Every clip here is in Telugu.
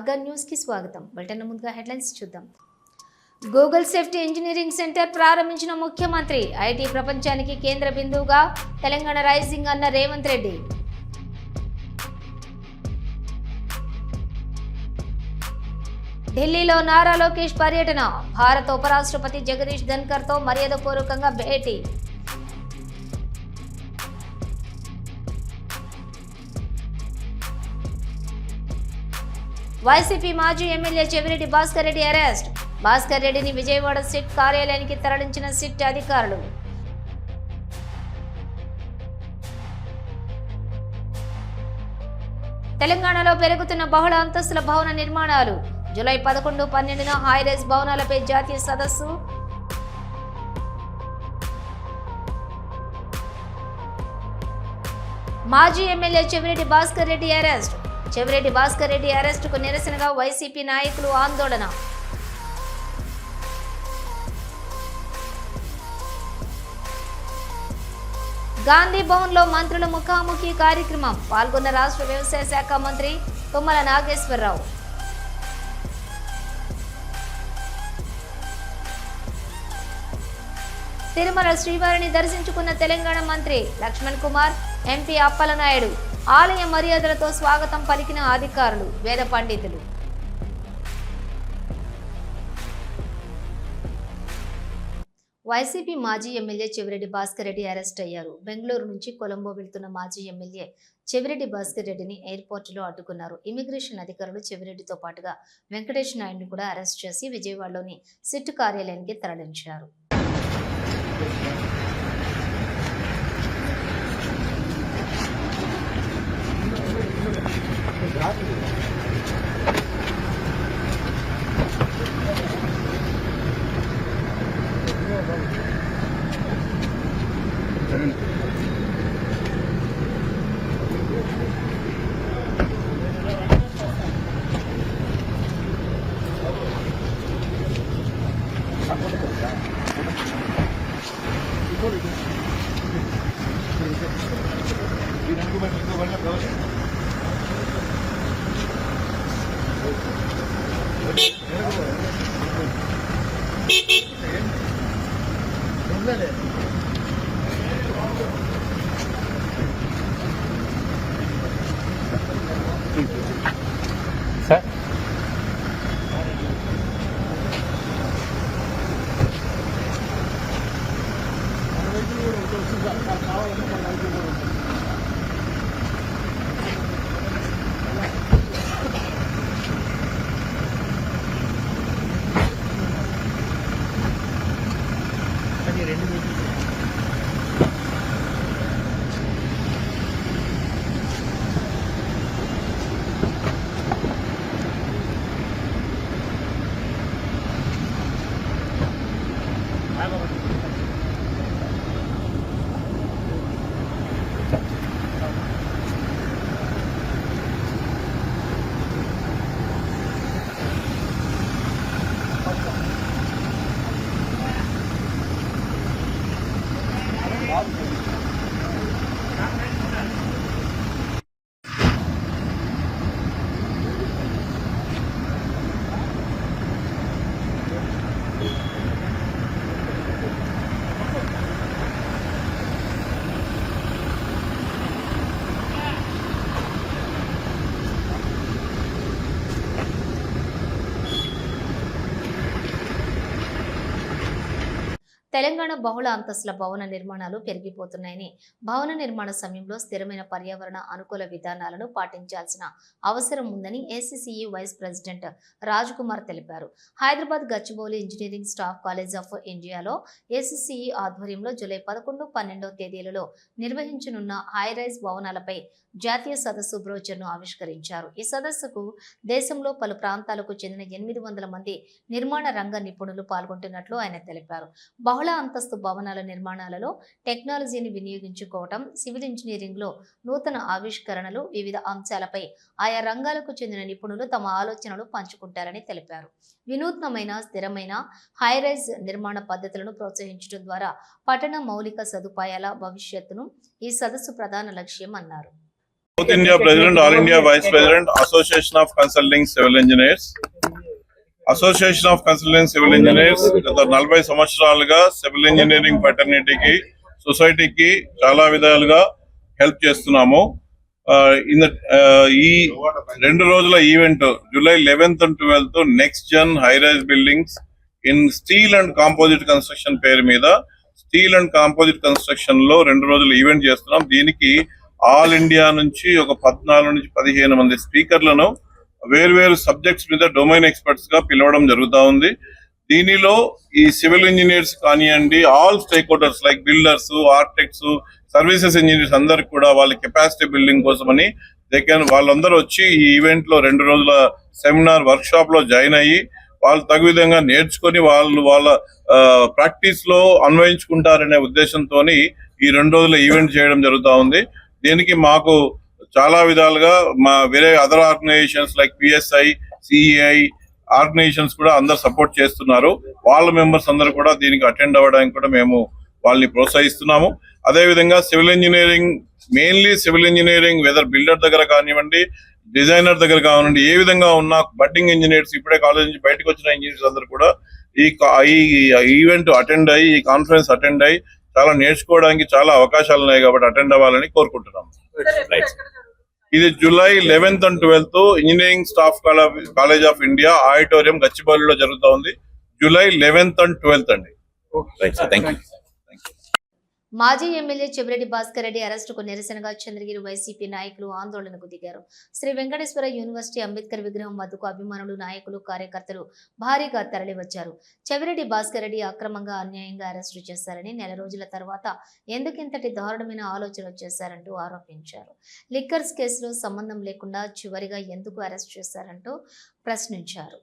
మార్గా న్యూస్కి స్వాగతం. బులెటిన్ ముందుగా హెడ్లైన్స్ చూద్దాం. గూగుల్ సేఫ్టీ ఇంజనీరింగ్ సెంటర్ ప్రారంభించిన ముఖ్యమంత్రి ఐటీ ప్రపంచానికి కేంద్ర బిందువుగా తెలంగాణ రైజింగ్ అన్న రేవంత్ రెడ్డి. ఢిల్లీలో నారా లోకేష్ పర్యటన భారత ఉపరాష్ట్రపతి జగదీష్ ధన్కర్తో మర్యాదపూర్వకంగా భేటీ. వైసీపీ మాజీ ఎమ్మెల్యే చెవిరెడ్డి భాస్కర్ రెడ్డి అరెస్ట్. భాస్కర్ రెడ్డిని విజయవాడ సిట్ కార్యాలయానికి తరలించిన సిట్ అధికారులు. తెలంగాణలో పెరుగుతున్న బహుళ అంతస్తుల భవన నిర్మాణాలు. జూలై పదకొండు పన్నెండున హైరేజ్ భవనాలపై జాతీయ సదస్సు. మాజీ ఎమ్మెల్యే చెవిరెడ్డి భాస్కర్ రెడ్డి అరెస్ట్. చెవిరెడ్డి భాస్కర్ రెడ్డి అరెస్టుకు నిరసనగా వైసీపీ నాయకులు ఆందోళన. గాంధీ భవన్లో మంత్రుల ముఖాముఖి కార్యక్రమం. పాల్గొన్న రాష్ట్ర వ్యవసాయ శాఖ మంత్రి తుమ్మల నాగేశ్వరరావు. తిరుమల శ్రీవారిని దర్శించుకున్న తెలంగాణ మంత్రి లక్ష్మణ్ కుమార్ ఎంపీ అప్పలనాయుడు. ఆలయ మర్యాదలతో స్వాగతం పలికిన అధికారులు వేద పండితులు. వైసీపీ మాజీ ఎమ్మెల్యే చెవిరెడ్డి భాస్కర్ రెడ్డి అరెస్ట్ అయ్యారు. బెంగళూరు నుంచి కొలంబో వెళ్తున్న మాజీ ఎమ్మెల్యే చెవిరెడ్డి భాస్కర్ రెడ్డిని ఎయిర్పోర్టులో అడ్డుకున్నారు. ఇమిగ్రేషన్ అధికారులు చెవిరెడ్డితో పాటుగా వెంకటేష్ నాయుడిని కూడా అరెస్ట్ చేసి విజయవాడలోని సిట్ కార్యాలయానికి తరలించారు. 이거를 이렇게 이런 거만 이거 걸려 తెలంగాణ బహుళ అంతస్తుల భవన నిర్మాణాలు పెరిగిపోతున్నాయని భవన నిర్మాణ సమయంలో స్థిరమైన పర్యావరణ అనుకూల విధానాలను పాటించాల్సిన అవసరం ఉందని ACCE vice president Raj Kumar తెలిపారు. Hyderabad Gachibowli engineering staff college of ఇండియాలో ఏసీసీఈ ఆధ్వర్యంలో జూలై పదకొండు పన్నెండో తేదీలలో నిర్వహించనున్న హైరైజ్ భవనాలపై జాతీయ సదస్సు బ్రోచర్ను ఆవిష్కరించారు. ఈ సదస్సుకు దేశంలో పలు ప్రాంతాలకు చెందిన ఎనిమిది వందల మంది నిర్మాణ రంగ నిపుణులు పాల్గొంటున్నట్లు ఆయన తెలిపారు. బహుళ అంతస్తు భవనాల నిర్మాణాలలో టెక్నాలజీని వినియోగించుకోవటం సివిల్ ఇంజనీరింగ్లో నూతన ఆవిష్కరణలు వివిధ అంశాలపై ఆయా రంగాలకు చెందిన నిపుణులు తమ ఆలోచనలు పంచుకుంటారని తెలిపారు. వినూత్నమైన స్థిరమైన హైరైజ్ నిర్మాణ పద్ధతులను ప్రోత్సహించడం ద్వారా పట్టణ మౌలిక సదుపాయాల భవిష్యత్తును ఈ సదస్సు ప్రధాన లక్ష్యం అన్నారు. South India president all India vice president association of consulting civil engineers association of consultant civil engineers గత నలభై సంవత్సరాలుగా సివిల్ ఇంజనీరింగ్ ఫెటర్నిటీకి సొసైటీకి చాలా విధాలుగా హెల్ప్ చేస్తున్నాము. ఆ, ఇన్ ఆ, ఈ రెండు రోజుల event July eleventh and twelfth next gen high rise buildings in steel and composite construction పేరు మీద స్టీల్ అండ్ కాంపోజిట్ కన్స్ట్రక్షన్లో రెండు రోజులు ఈవెంట్ చేస్తున్నాం. దీనికి ఆల్ ఇండియా నుంచి ఒక పద్నాలుగు నుంచి పదిహేను మంది స్పీకర్లను వేరు సబ్జెక్ట్స్ మీద డొమైన్ ఎక్స్పర్ట్స్గా పిలవడం జరుగుతా ఉంది. దీనిలో ఈ సివిల్ ఇంజనీర్స్ కానివ్వండి all stakeholders like builders architects services engineers అందరికి కూడా వాళ్ళ కెపాసిటీ బిల్డింగ్ కోసమని దే కెన్ వాళ్ళందరూ వచ్చి ఈ ఈవెంట్లో రెండు రోజుల సెమినార్ వర్క్ షాప్లో జాయిన్ అయ్యి వాళ్ళు తగు విధంగా నేర్చుకొని వాళ్ళు వాళ్ళ ప్రాక్టీస్లో అన్వయించుకుంటారనే ఉద్దేశంతో ఈ రెండు రోజుల ఈవెంట్ చేయడం జరుగుతా ఉంది. దీనికి మాకు చాలా విధాలుగా మా వేరే other organisations like PSI CEI organisations కూడా అందరు సపోర్ట్ చేస్తున్నారు. వాళ్ళ మెంబర్స్ అందరు కూడా దీనికి అటెండ్ అవ్వడానికి కూడా మేము వాళ్ళని ప్రోత్సహిస్తున్నాము. అదే విధంగా civil engineering mainly civil engineering whether builder దగ్గర కానివ్వండి డిజైనర్ దగ్గర కానివ్వండి ఏ విధంగా ఉన్న బడ్డింగ్ ఇంజనీర్స్ ఇప్పుడే కాలేజ్ నుంచి బయటకు వచ్చిన ఇంజనీర్స్ అందరూ కూడా ఈ ఈ ఈవెంట్ అటెండ్ అయ్యి ఈ కాన్ఫరెన్స్ అటెండ్ అయ్యి చాలా నేర్చుకోవడానికి చాలా అవకాశాలు ఉన్నాయి కాబట్టి అటెండ్ అవ్వాలని కోరుకుంటున్నాం ఇది July eleventh and twelfth engineering staff college of India auditorium గచ్చిబౌలిలో జరుగుతూ ఉంది జూలై లెవెన్త్ అండ్ ట్వెల్త్ అండి. థ్యాంక్ యూ మాజీ ఎమ్మెల్యే చెవిరెడ్డి భాస్కర్ రెడ్డి అరెస్టుకు నిరసనగా చంద్రగిరి వైసీపీ నాయకులు ఆందోళనకు దిగారు. శ్రీ వెంకటేశ్వర యూనివర్సిటీ అంబేద్కర్ విగ్రహం వద్దకు అభిమానులు నాయకులు కార్యకర్తలు భారీగా తరలివచ్చారు. చెవిరెడ్డి భాస్కర్ రెడ్డి అక్రమంగా అన్యాయంగా అరెస్టు చేశారని నెల రోజుల తర్వాత ఎందుకింతటి దారుణమైన ఆలోచన చేశారంటూ ఆరోపించారు. లిక్కర్స్ కేసులో సంబంధం లేకుండా చివరిగా ఎందుకు అరెస్ట్ చేశారంటూ ప్రశ్నించారు.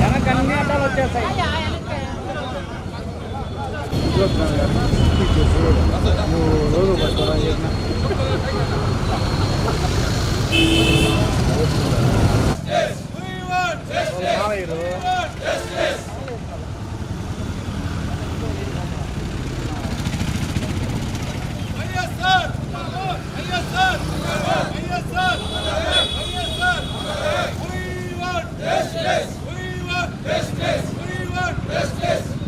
Jangan kan ini ada loja saya. плотно, наверное, птицы жрут. Ну, луну пошла видно. Yes, yes. We want justice. We want justice.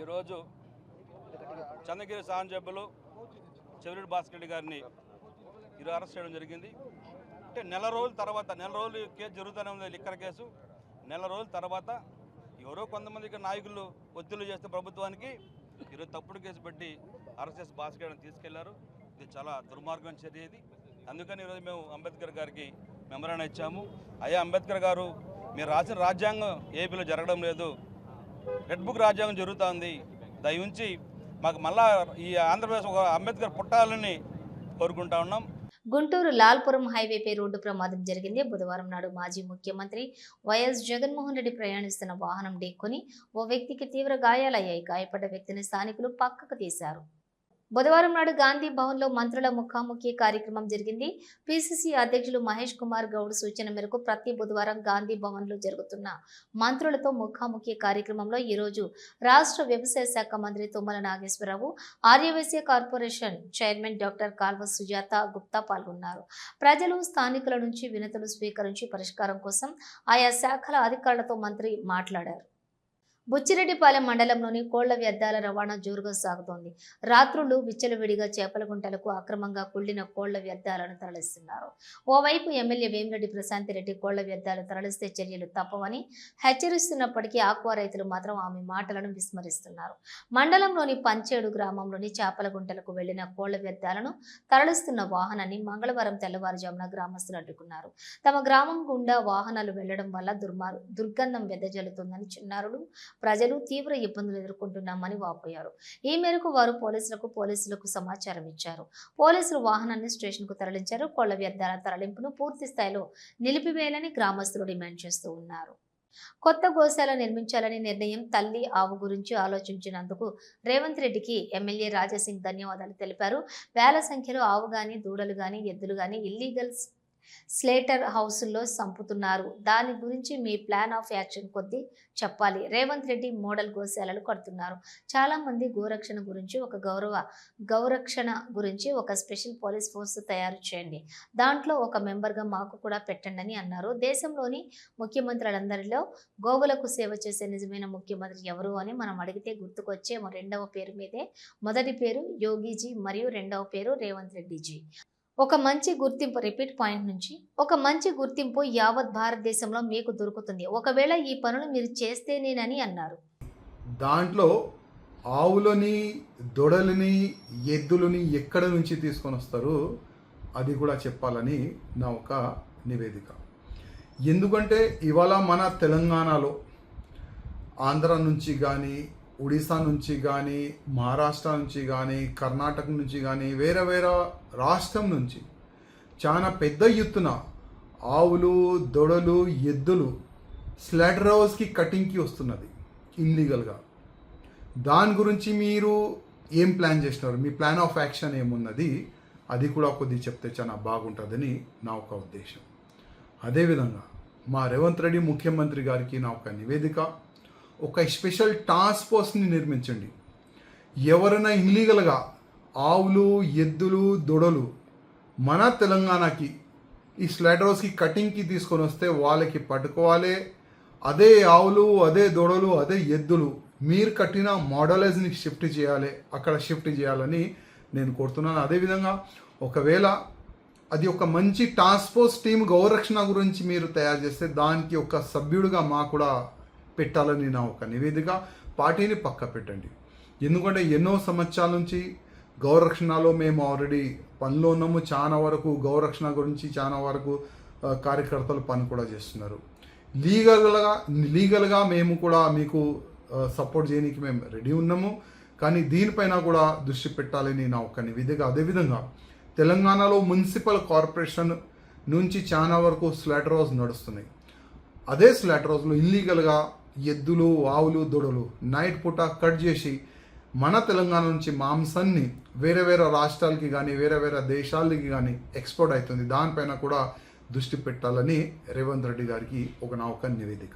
ఈరోజు చంద్రగిరి సాంజబ్బులు చెవిరెడ్డి భాస్కర్ రెడ్డి గారిని ఈరోజు అరెస్ట్ చేయడం జరిగింది. అంటే నెల రోజుల తర్వాత నెల రోజులు కేసు జరుగుతూనే ఉంది లిక్కర్ కేసు. నెల రోజుల తర్వాత ఎవరో కొంతమందికి నాయకులు ఒత్తిళ్ళు చేస్తే ప్రభుత్వానికి ఈరోజు తప్పుడు కేసు పెట్టి అరెస్ట్ చేసి భాస్కర్ గారిని తీసుకెళ్ళారు. ఇది చాలా దుర్మార్గం చర్య ఇది అందుకని ఈరోజు మేము అంబేద్కర్ గారికి మెమరాన్ ఇచ్చాము. అయ్యా అంబేద్కర్ గారు మీరు రాసిన రాజ్యాంగం ఏపీలో జరగడం లేదు. రెడ్ బుక్ రాజ్యాంగం జరుగుతోంది. దయ ఉంచి మాకు మళ్ళా ఈ ఆంధ్రప్రదేశ్ ఒక అంబేద్కర్ పుట్టాలని కోరుకుంటా ఉన్నాం. గుంటూరు లాల్పురం హైవేపై రోడ్డు ప్రమాదం జరిగింది. బుధవారం నాడు మాజీ ముఖ్యమంత్రి వైఎస్ జగన్మోహన్ రెడ్డి ప్రయాణిస్తున్న వాహనం ఢీకొని ఓ వ్యక్తికి తీవ్ర గాయాలయ్యాయి. గాయపడ్డ వ్యక్తిని స్థానికులు పక్కకు తీశారు. బుధవారం నాడు గాంధీ భవన్లో మంత్రుల ముఖాముఖి కార్యక్రమం జరిగింది. పిసిసి అధ్యక్షులు మహేష్ కుమార్ గౌడ్ సూచన మేరకు ప్రతి బుధవారం గాంధీ భవన్లో జరుగుతున్న మంత్రులతో ముఖాముఖి కార్యక్రమంలో ఈరోజు రాష్ట్ర వ్యవసాయ శాఖ మంత్రి Tummala Nageswararao Aryavysya corporation chairman doctor Kalva Sujatha Gupta పాల్గొన్నారు. ప్రజలు స్థానికుల నుంచి వినతులు స్వీకరించి పరిష్కారం కోసం ఆయా శాఖల అధికారులతో మంత్రి మాట్లాడారు. బుచ్చిరెడ్డిపాలెం మండలంలోని కోళ్ళ వ్యర్థాల రవాణా జోరుగా సాగుతోంది. రాత్రులు విచ్చలవిడిగా చేపల గుంటలకు అక్రమంగా కుళ్ళిన కోళ్ళ వ్యర్థాలను తరలిస్తున్నారు. ఓవైపు ఎమ్మెల్యే వేమిరెడ్డి ప్రశాంతిరెడ్డి కోళ్ళ వ్యర్థాలు తరలిస్తే చర్యలు తప్పవని హెచ్చరిస్తున్నప్పటికీ ఆక్వా రైతులు మాత్రం ఆమె మాటలను విస్మరిస్తున్నారు. మండలంలోని పంచేడు గ్రామంలోని చేపల గుంటలకు వెళ్ళిన కోళ్ళ వ్యర్థాలను తరలిస్తున్న వాహనాన్ని మంగళవారం తెల్లవారుజామున గ్రామస్తులు అడ్డుకున్నారు. తమ గ్రామం గుండా వాహనాలు వెళ్ళడం వల్ల దుర్మార్ దుర్గంధం వెదజల్లుతుందని చిన్నారులు ప్రజలు తీవ్ర ఇబ్బందులు ఎదుర్కొంటున్నామని వాపోయారు. ఈ మేరకు వారు పోలీసులకు పోలీసులకు సమాచారం ఇచ్చారు. పోలీసులు వాహనాన్ని స్టేషన్కు తరలించారు. కోళ్ళ వ్యర్థాల తరలింపును పూర్తి స్థాయిలో నిలిపివేయాలని గ్రామస్తులు డిమాండ్ చేస్తూ ఉన్నారు. కొత్త గోశాల నిర్మించాలని నిర్ణయం తల్లి ఆవు గురించి ఆలోచించినందుకు రేవంత్ రెడ్డికి ఎమ్మెల్యే రాజాసింగ్ ధన్యవాదాలు తెలిపారు. వేల సంఖ్యలో ఆవు గాని దూడలు గాని ఎద్దులు గాని ఇల్లీగల్ స్లేటర్ హౌస్లో సంపుతున్నారు. దాని గురించి మీ ప్లాన్ ఆఫ్ యాక్షన్ కొద్ది చెప్పాలి. రేవంత్ రెడ్డి మోడల్ గోశాలలు కడుతున్నారు. చాలా మంది గోరక్షణ గురించి ఒక గౌరవ గౌరక్షణ గురించి ఒక స్పెషల్ పోలీస్ ఫోర్స్ తయారు చేయండి. దాంట్లో ఒక మెంబర్గా మాకు కూడా పెట్టండి అని అన్నారు. దేశంలోని ముఖ్యమంత్రులందరిలో గోవులకు సేవ చేసే నిజమైన ముఖ్యమంత్రి ఎవరు అని మనం అడిగితే గుర్తుకొచ్చే రెండవ పేరు మీదే. మొదటి పేరు యోగిజీ మరియు రెండవ పేరు రేవంత్ రెడ్డిజీ. ఒక మంచి గుర్తింపు రిపీట్ పాయింట్ నుంచి ఒక మంచి గుర్తింపు యావత్ భారతదేశంలో మీకు దొరుకుతుంది. ఒకవేళ ఈ పనులు మీరు చేస్తేనేనని అన్నారు. దాంట్లో ఆవులని దొడలని ఎద్దులని ఎక్కడ నుంచి తీసుకొని వస్తారు? అది కూడా చెప్పాలని నా ఒక నివేదిక. ఎందుకంటే ఇవాళ మన తెలంగాణలో ఆంధ్ర నుంచి కానీ ఒడిశా నుంచి కానీ మహారాష్ట్ర నుంచి కానీ కర్ణాటక నుంచి కానీ వేరే వేరే రాష్ట్రం నుంచి చాలా పెద్ద ఎత్తున ఆవులు దొడలు ఎద్దులు స్లాటర్ హౌస్కి కటింగ్కి వస్తున్నది ఇల్లీగల్గా దాని గురించి మీరు ఏం ప్లాన్ చేసినారు మీ ప్లాన్ ఆఫ్ యాక్షన్ ఏమున్నది? అది కూడా కొద్ది చెప్తే చాలా బాగుంటుందని నా ఒక ఉద్దేశం. అదేవిధంగా మా రేవంత్ రెడ్డి ముఖ్యమంత్రి గారికి నా ఒక నివేదిక. ఒక స్పెషల్ టాస్క్ ఫోర్స్ని నిర్మించండి. ఎవరైనా ఇల్లీగల్గా ఆవులు ఎద్దులు దొడలు మన తెలంగాణకి ఈ స్లైడర్ కటింగ్కి తీసుకొని వస్తే వాళ్ళకి పట్టుకోవాలి. అదే ఆవులు అదే దొడలు అదే ఎద్దులు మీరు కట్టిన మోడలైజ్ని షిఫ్ట్ చేయాలి అక్కడ షిఫ్ట్ చేయాలని నేను కోరుతున్నాను. అదేవిధంగా ఒకవేళ అది ఒక మంచి టాస్క్ ఫోర్స్ టీమ్ గౌరక్షణ గురించి మీరు తయారు చేస్తే దానికి ఒక సభ్యుడిగా మా కూడా పెట్టాలని నా ఒక నివేదిక పార్టీని పక్క పెట్టండి. ఎందుకంటే ఎన్నో సంవత్సరాల నుంచి గౌరక్షణలో మేము ఆల్రెడీ పనిలో ఉన్నాము. చాలా వరకు గౌరక్షణ గురించి చాలా వరకు కార్యకర్తలు పని కూడా చేస్తున్నారు. లీగల్గా లీగల్గా మేము కూడా మీకు సపోర్ట్ చేయడానికి మేము రెడీ ఉన్నాము. కానీ దీనిపైన కూడా దృష్టి పెట్టాలని నా ఒక నివేదిక. అదేవిధంగా తెలంగాణలో మున్సిపల్ కార్పొరేషన్ నుంచి చాలా వరకు స్లాటర్ హౌస్ నడుస్తున్నాయి. అదే స్లాటర్ హౌస్లో ఇల్లీగల్గా ఎద్దులు ఆవులు దొడలు నైట్ పూట కట్ చేసి మన తెలంగాణ నుంచి మాంసాన్ని వేరే వేరే రాష్ట్రాలకి కానీ వేరే వేరే దేశాలకి కానీ ఎక్స్పోర్ట్ అవుతుంది. దానిపైన కూడా దృష్టి పెట్టాలని రేవంత్ రెడ్డి గారికి ఒక నా ఒక నివేదిక.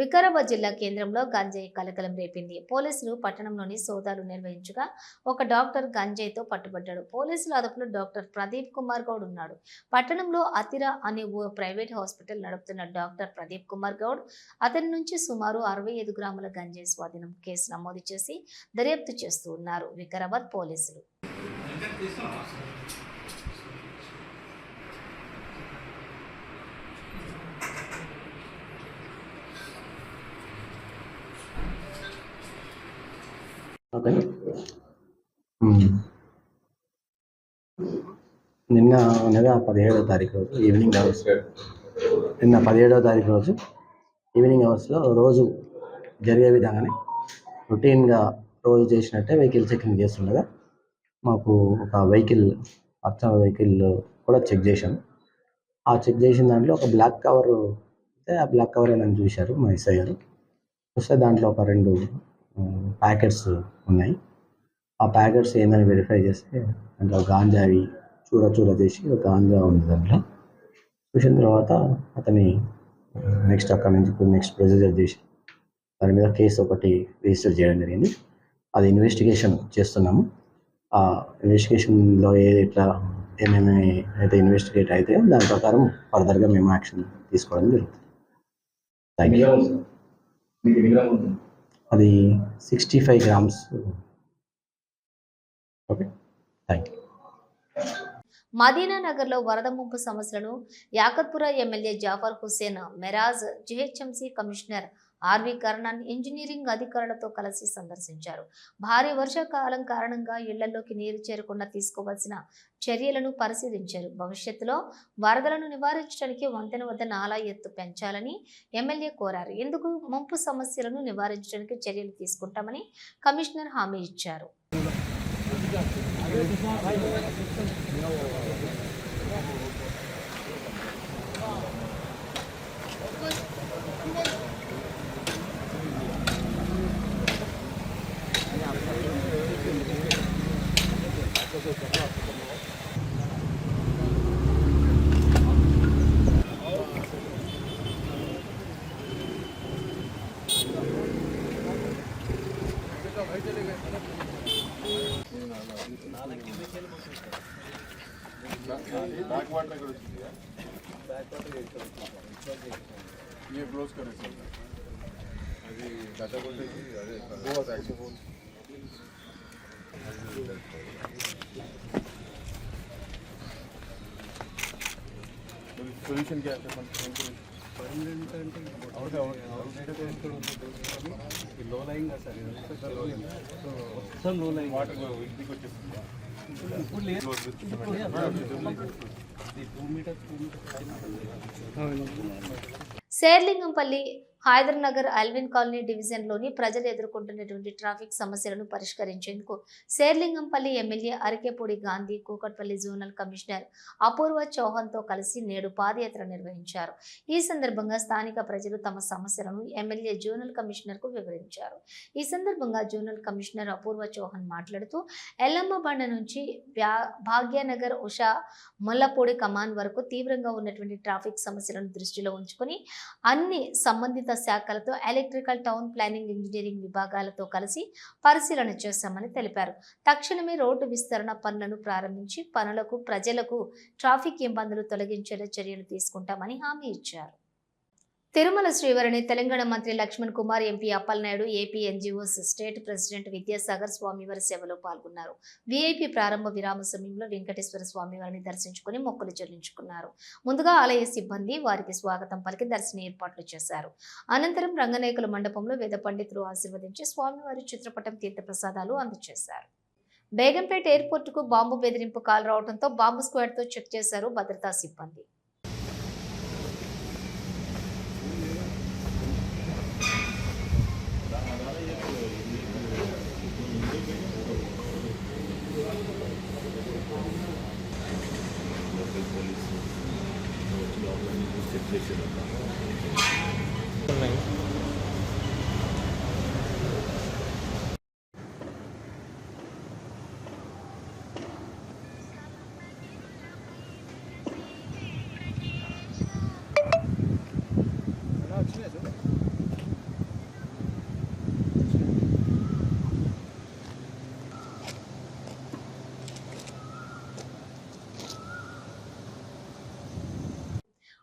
వికారాబాద్ జిల్లా కేంద్రంలో గంజాయి కలకలం రేపింది. పోలీసులు పట్టణంలోని సోదాలు నిర్వహించగా ఒక డాక్టర్ గంజాయితో పట్టుబడ్డాడు. పోలీసుల అదుపులో డాక్టర్ ప్రదీప్ కుమార్ గౌడ్ ఉన్నాడు. పట్టణంలో అతిరా అనే ఓ ప్రైవేట్ హాస్పిటల్ నడుపుతున్న డాక్టర్ ప్రదీప్ కుమార్ గౌడ్ అతని నుంచి సుమారు అరవై ఐదు గ్రాముల గంజాయి స్వాధీనం కేసు నమోదు చేసి దర్యాప్తు చేస్తూ ఉన్నారు వికారాబాద్ పోలీసులు. ఓకే నిన్న అనగా పదిహేడవ తారీఖు రోజు ఈవినింగ్ అవర్స్ నిన్న పదిహేడవ తారీఖు రోజు ఈవినింగ్ అవర్స్లో రోజు జరిగే విధంగానే రొటీన్గా రోజు చేసినట్టే వెహికల్ చెకింగ్ చేస్తుండగా మాకు ఒక వెహికల్ అచ్చ వెహికల్ కూడా చెక్ చేశాము. ఆ చెక్ చేసిన దాంట్లో ఒక బ్లాక్ కవర్ అయితే ఆ బ్లాక్ కవర్ ఏదని చూశారు మా ఎస్ఐ గారు. చూస్తే దాంట్లో ఒక రెండు ప్యాకెట్స్ ఉన్నాయి. ఆ ప్యాకెట్స్ ఏందని వెరిఫై చేస్తే దాంట్లో గాంజావి చూర చూర చేసి ఒక గాంజా ఉంది దాంట్లో. చూసిన తర్వాత అతని నెక్స్ట్ అక్కడ నుంచి నెక్స్ట్ ప్రొసీజర్ చేసి దాని మీద కేసు ఒకటి రిజిస్టర్ చేయడం జరిగింది. అది ఇన్వెస్టిగేషన్ చేస్తున్నాము. ఆ ఇన్వెస్టిగేషన్లో ఏ ఇట్లా ఏమేమి అయితే ఇన్వెస్టిగేట్ అయితే దాని ప్రకారం ఫర్దర్గా మేము యాక్షన్ తీసుకోవడం జరుగుతుంది. థ్యాంక్ యూ అది sixty five grams. Okay thank you. Madina నగర్లో వరద ముంపు సమస్యలను Yakutpura MLA Jafar Hussain Meraj GHMC commissioner RV Karnan engineering అధికారులతో కలిసి సందర్శించారు. భారీ వర్షాకాలం కారణంగా ఇళ్ళలోకి నీరు చేరకుండా తీసుకోవాల్సిన చర్యలను పరిశీలించారు. భవిష్యత్తులో వరదలను నివారించడానికి వంతెన వద్ద నాలా ఎత్తు పెంచాలని ఎమ్మెల్యే కోరారు. ఇందుకు ముంపు సమస్యలను నివారించడానికి చర్యలు తీసుకుంటామని కమిషనర్ హామీ ఇచ్చారు. Вот это, да, это ఏం చేయాలి పర్మనెంట్ అంటే సార్లో లైంగ్ వాటర్ ఇంటికి వచ్చేస్తుంది ఇప్పుడు లేదు హైదర్ నగర్ అల్విన్ కాలనీ డివిజన్లోని ప్రజలు ఎదుర్కొంటున్నటువంటి ట్రాఫిక్ సమస్యలను పరిష్కరించేందుకు Serilingampally MLA Arekapudi Gandhi Kukatpally zonal commissioner Apoorva చౌహాన్తో కలిసి నేడు పాదయాత్ర నిర్వహించారు. ఈ సందర్భంగా స్థానిక ప్రజలు తమ సమస్యలను ఎమ్మెల్యే జోనల్ కమిషనర్కు వివరించారు. ఈ సందర్భంగా జోనల్ కమిషనర్ అపూర్వ చౌహాన్ మాట్లాడుతూ ఎల్లమ్మ బండ నుంచి భాగ్యనగర్ ఉషా ముల్లపూడి కమాన్ వరకు తీవ్రంగా ఉన్నటువంటి ట్రాఫిక్ సమస్యలను దృష్టిలో ఉంచుకొని అన్ని సంబంధిత సంబంధిత శాఖలతో ఎలక్ట్రికల్ టౌన్ ప్లానింగ్ ఇంజనీరింగ్ విభాగాలతో కలిసి పరిశీలన చేశామని తెలిపారు. తక్షణమే రోడ్డు విస్తరణ పనులను ప్రారంభించి పనులకు ప్రజలకు ట్రాఫిక్ ఇబ్బందులు తొలగించేలా చర్యలు తీసుకుంటామని హామీ ఇచ్చారు. తిరుమల శ్రీవారిని తెలంగాణ మంత్రి Lakshman Kumar MP Appalanaidu AP NGOs state president Vidyasagar స్వామివారి సేవలో పాల్గొన్నారు. వీఐపీ ప్రారంభ విరామ సమయంలో వెంకటేశ్వర స్వామివారిని దర్శించుకుని మొక్కులు చెల్లించుకున్నారు. ముందుగా ఆలయ సిబ్బంది వారికి స్వాగతం పలికి దర్శన ఏర్పాట్లు చేశారు. అనంతరం రంగనాయకుల మండపంలో వేద పండితులు ఆశీర్వదించి స్వామివారి చిత్రపటం తీర్థప్రసాదాలు అందజేశారు. బేగంపేట ఎయిర్పోర్టుకు బాంబు బెదిరింపు కాల్ రావడంతో బాంబు స్క్వాడ్తో చెక్ చేశారు భద్రతా సిబ్బంది.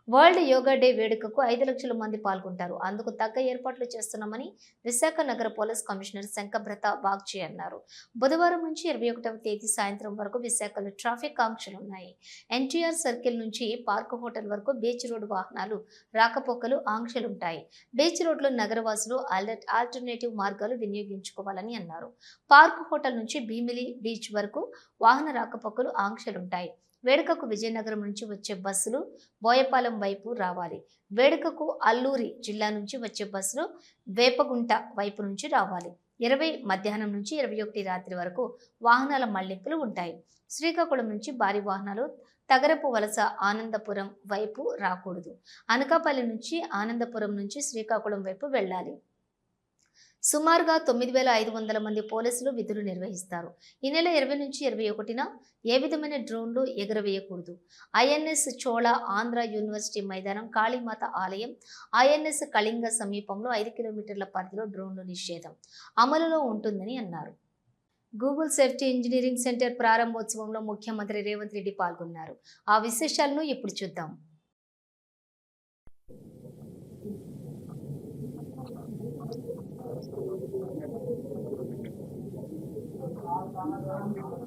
వరల్డ్ యోగా డే వేడుకకు ఐదు లక్షల మంది పాల్గొంటారు. అందుకు తగ్గ ఏర్పాట్లు చేస్తున్నామని విశాఖ నగర పోలీస్ కమిషనర్ శంకభ్రత బాగ్చి అన్నారు బుధవారం నుంచి ఇరవై ఒకటవ తేదీ సాయంత్రం వరకు విశాఖలో ట్రాఫిక్ ఆంక్షలు ఉన్నాయి. ఎన్టీఆర్ సర్కిల్ నుంచి పార్క్ హోటల్ వరకు బీచ్ రోడ్ వాహనాలు రాకపోకలు ఆంక్షలుంటాయి. బీచ్ రోడ్లో నగరవాసులు అలర్ట్ ఆల్టర్నేటివ్ మార్గాలు వినియోగించుకోవాలని అన్నారు. పార్క్ హోటల్ నుంచి భీమిలి బీచ్ వరకు వాహన రాకపోకలు ఆంక్షలుంటాయి. వేడుకకు విజయనగరం నుంచి వచ్చే బస్సులు బోయపాలెం వైపు రావాలి. వేడుకకు అల్లూరి జిల్లా నుంచి వచ్చే బస్సులు వేపగుంట వైపు నుంచి రావాలి. ఇరవై మధ్యాహ్నం నుంచి ఇరవై ఒకటి రాత్రి వరకు వాహనాల మళ్ళింపులు ఉంటాయి. శ్రీకాకుళం నుంచి భారీ వాహనాలు తగరపు వలస ఆనందపురం వైపు రాకూడదు. అనకాపల్లి నుంచి ఆనందపురం నుంచి శ్రీకాకుళం వైపు వెళ్ళాలి. సుమారుగా తొమ్మిది వేల ఐదు వందల మంది పోలీసులు విధులు నిర్వహిస్తారు. ఈ నెల ఇరవై నుంచి ఇరవై ఒకటిన ఏ విధమైన డ్రోన్లు ఎగరవేయకూడదు? ఐఎన్ఎస్ చోళ ఆంధ్ర యూనివర్సిటీ మైదానం కాళీమాత ఆలయం ఐఎన్ఎస్ కళింగ సమీపంలో ఐదు కిలోమీటర్ల పరిధిలో డ్రోన్లు నిషేధం అమలులో ఉంటుందని అన్నారు. గూగుల్ సేఫ్టీ ఇంజనీరింగ్ సెంటర్ ప్రారంభోత్సవంలో ముఖ్యమంత్రి రేవంత్ రెడ్డి పాల్గొన్నారు. ఆ విశేషాలను ఇప్పుడు చూద్దాం. Thank you.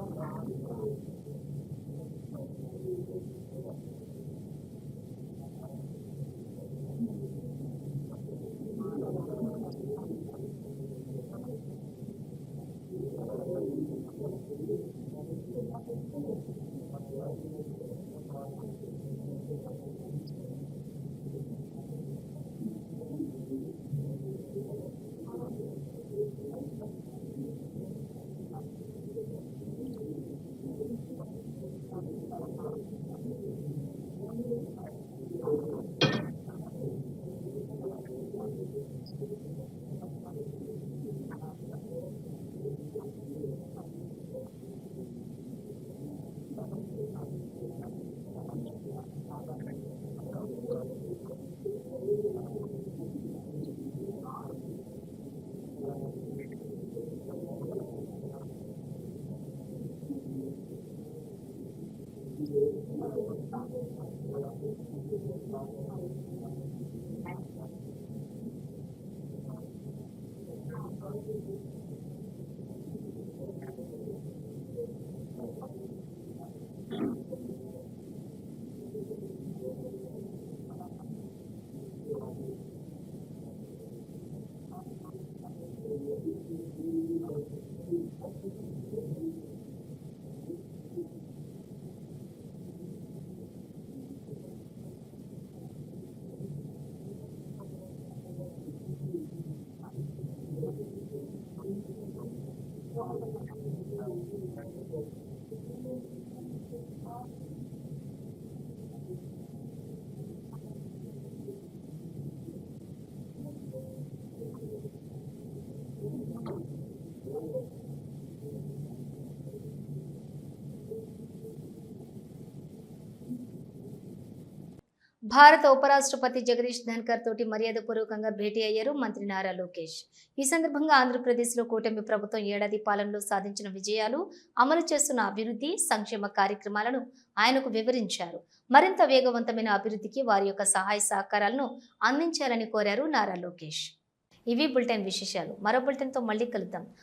Thank you. భారత ఉపరాష్ట్రపతి జగదీష్ ధన్కర్ తోటి మర్యాదపూర్వకంగా భేటీ అయ్యారు మంత్రి నారా లోకేష్. ఈ సందర్భంగా ఆంధ్రప్రదేశ్లో కూటమి ప్రభుత్వం ఏడాది పాలనలో సాధించిన విజయాలు అమలు చేస్తున్న అభివృద్ధి సంక్షేమ కార్యక్రమాలను ఆయనకు వివరించారు. మరింత వేగవంతమైన అభివృద్ధికి వారి యొక్క సహాయ సహకారాలను అందించాలని కోరారు నారా లోకేష్. ఇవి బులెటిన్ విశేషాలు. మరో బులెటిన్తో మళ్ళీ కలుద్దాం.